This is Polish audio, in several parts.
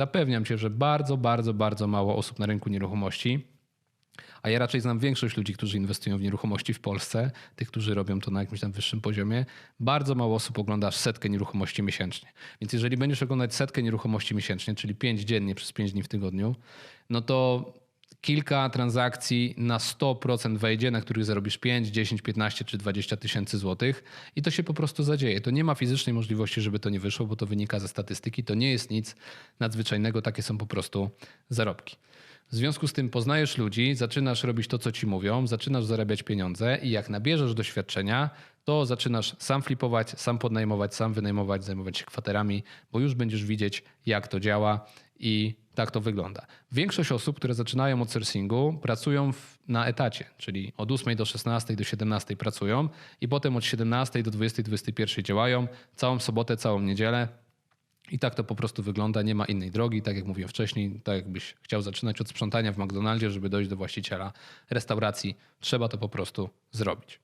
Zapewniam cię, że bardzo, bardzo, bardzo mało osób na rynku nieruchomości, a ja raczej znam większość ludzi, którzy inwestują w nieruchomości w Polsce, tych, którzy robią to na jakimś tam wyższym poziomie, bardzo mało osób ogląda setkę nieruchomości miesięcznie. Więc jeżeli będziesz oglądać setkę nieruchomości miesięcznie, czyli pięć dziennie przez pięć dni w tygodniu, no to kilka transakcji na 100% wejdzie, na których zarobisz 5, 10, 15 czy 20 tysięcy złotych i to się po prostu zadzieje. To nie ma fizycznej możliwości, żeby to nie wyszło, bo to wynika ze statystyki. To nie jest nic nadzwyczajnego, takie są po prostu zarobki. W związku z tym poznajesz ludzi, zaczynasz robić to, co ci mówią, zaczynasz zarabiać pieniądze i jak nabierzesz doświadczenia, to zaczynasz sam flipować, sam podnajmować, sam wynajmować, zajmować się kwaterami, bo już będziesz widzieć, jak to działa i tak to wygląda. Większość osób, które zaczynają od sourcingu, pracują w, na etacie, czyli od 8 do 16 do 17 pracują i potem od 17 do 20, 21 działają, całą sobotę, całą niedzielę, i tak to po prostu wygląda, nie ma innej drogi. Tak jak mówiłem wcześniej, tak jakbyś chciał zaczynać od sprzątania w McDonaldzie, żeby dojść do właściciela restauracji, trzeba to po prostu zrobić.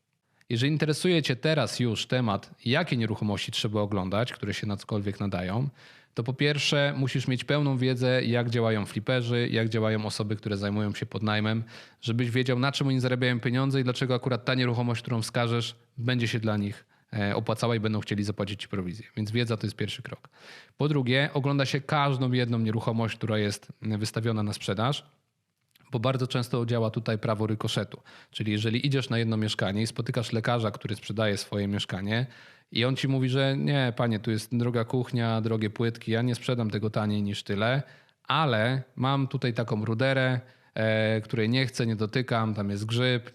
Jeżeli interesuje Cię teraz już temat, jakie nieruchomości trzeba oglądać, które się na cokolwiek nadają, to po pierwsze musisz mieć pełną wiedzę, jak działają fliperzy, jak działają osoby, które zajmują się podnajmem, żebyś wiedział, na czym oni zarabiają pieniądze i dlaczego akurat ta nieruchomość, którą wskażesz, będzie się dla nich e, opłacała i będą chcieli zapłacić ci prowizję. Więc wiedza to jest pierwszy krok. Po drugie, ogląda się każdą jedną nieruchomość, która jest wystawiona na sprzedaż, bo bardzo często działa tutaj prawo rykoszetu. Czyli jeżeli idziesz na jedno mieszkanie i spotykasz lekarza, który sprzedaje swoje mieszkanie i on ci mówi, że nie, panie, tu jest droga kuchnia, drogie płytki, ja nie sprzedam tego taniej niż tyle, ale mam tutaj taką ruderę, której nie chcę, nie dotykam, tam jest grzyb,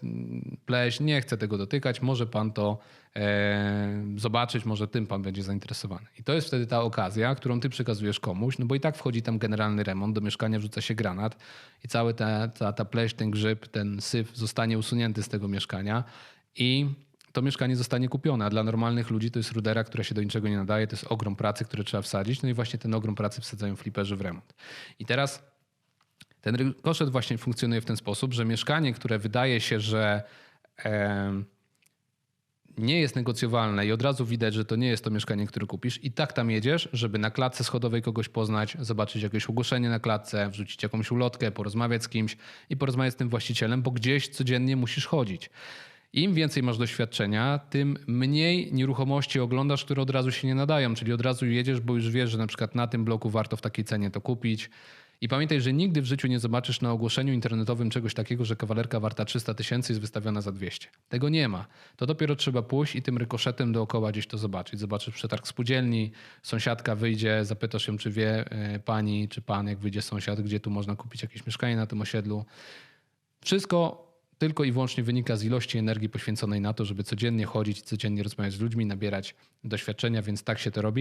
pleśń, nie chcę tego dotykać, może pan to e, zobaczyć, może tym pan będzie zainteresowany. I to jest wtedy ta okazja, którą ty przekazujesz komuś, no bo i tak wchodzi tam generalny remont, do mieszkania wrzuca się granat i cały ta, ta, ta pleśń, ten grzyb, ten syf zostanie usunięty z tego mieszkania i to mieszkanie zostanie kupione, a dla normalnych ludzi to jest rudera, która się do niczego nie nadaje, to jest ogrom pracy, który trzeba wsadzić, no i właśnie ten ogrom pracy wsadzają fliperzy w remont. I teraz ten rykoszet właśnie funkcjonuje w ten sposób, że mieszkanie, które wydaje się, że nie jest negocjowalne i od razu widać, że to nie jest to mieszkanie, które kupisz, i tak tam jedziesz, żeby na klatce schodowej kogoś poznać, zobaczyć jakieś ogłoszenie na klatce, wrzucić jakąś ulotkę, porozmawiać z kimś i porozmawiać z tym właścicielem, bo gdzieś codziennie musisz chodzić. Im więcej masz doświadczenia, tym mniej nieruchomości oglądasz, które od razu się nie nadają, czyli od razu jedziesz, bo już wiesz, że na przykład na tym bloku warto w takiej cenie to kupić. I pamiętaj, że nigdy w życiu nie zobaczysz na ogłoszeniu internetowym czegoś takiego, że kawalerka warta 300 tysięcy jest wystawiona za 200. Tego nie ma. To dopiero trzeba pójść i tym rykoszetem dookoła gdzieś to zobaczyć. Zobaczysz przetarg spółdzielni, sąsiadka wyjdzie, zapytasz ją, czy wie e, pani, czy pan, jak wyjdzie sąsiad, gdzie tu można kupić jakieś mieszkanie na tym osiedlu. Wszystko tylko i wyłącznie wynika z ilości energii poświęconej na to, żeby codziennie chodzić, codziennie rozmawiać z ludźmi, nabierać doświadczenia, więc tak się to robi.